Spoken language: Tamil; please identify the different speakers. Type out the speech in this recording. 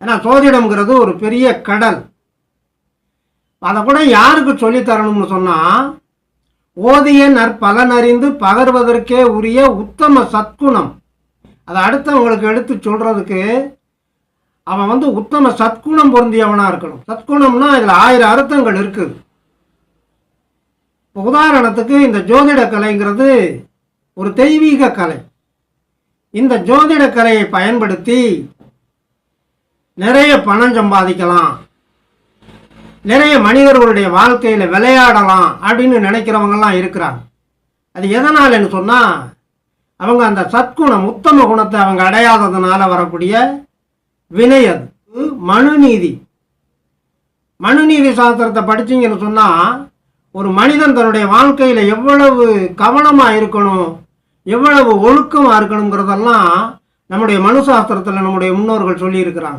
Speaker 1: ஏன்னா சோதிடம்ங்கிறது ஒரு பெரிய கடல். அதை கூட யாருக்கு சொல்லித் தரணும்னு சொன்னால் ஓதிய நற்பலன் அறிந்து பகர்வதற்கே உரிய உத்தம சத்குணம். அதை அடுத்தவங்களுக்கு எடுத்து சொல்கிறதுக்கு அவன் வந்து உத்தம சத்குணம் பொருந்தியவனாக இருக்கணும். சத்குணம்னா இதில் ஆயிரம் அர்த்தங்கள் இருக்குது. இப்போ உதாரணத்துக்கு இந்த ஜோதிட கலைங்கிறது ஒரு தெய்வீக கலை. இந்த ஜோதிட கலையை பயன்படுத்தி நிறைய பணம் சம்பாதிக்கலாம். நிறைய மனிதர்களுடைய வாழ்க்கையில் விளையாடலாம் அப்படின்னு நினைக்கிறவங்கெல்லாம் இருக்கிறாங்க. அது எதனாலன்னு சொன்னால் அவங்க அந்த சத்குணம் உத்தம குணத்தை அவங்க அடையாததுனால வரக்கூடிய வினை அது. மனுநீதி மனுநீதி சாஸ்திரத்தை படிச்சிங்கன்னு சொன்னால் ஒரு மனிதன் தன்னுடைய வாழ்க்கையில் எவ்வளவு கவனமாக இருக்கணும் எவ்வளவு ஒழுக்கமாக இருக்கணுங்கிறதெல்லாம் நம்முடைய மனு சாஸ்திரத்தில் நம்முடைய முன்னோர்கள் சொல்லியிருக்கிறாங்க.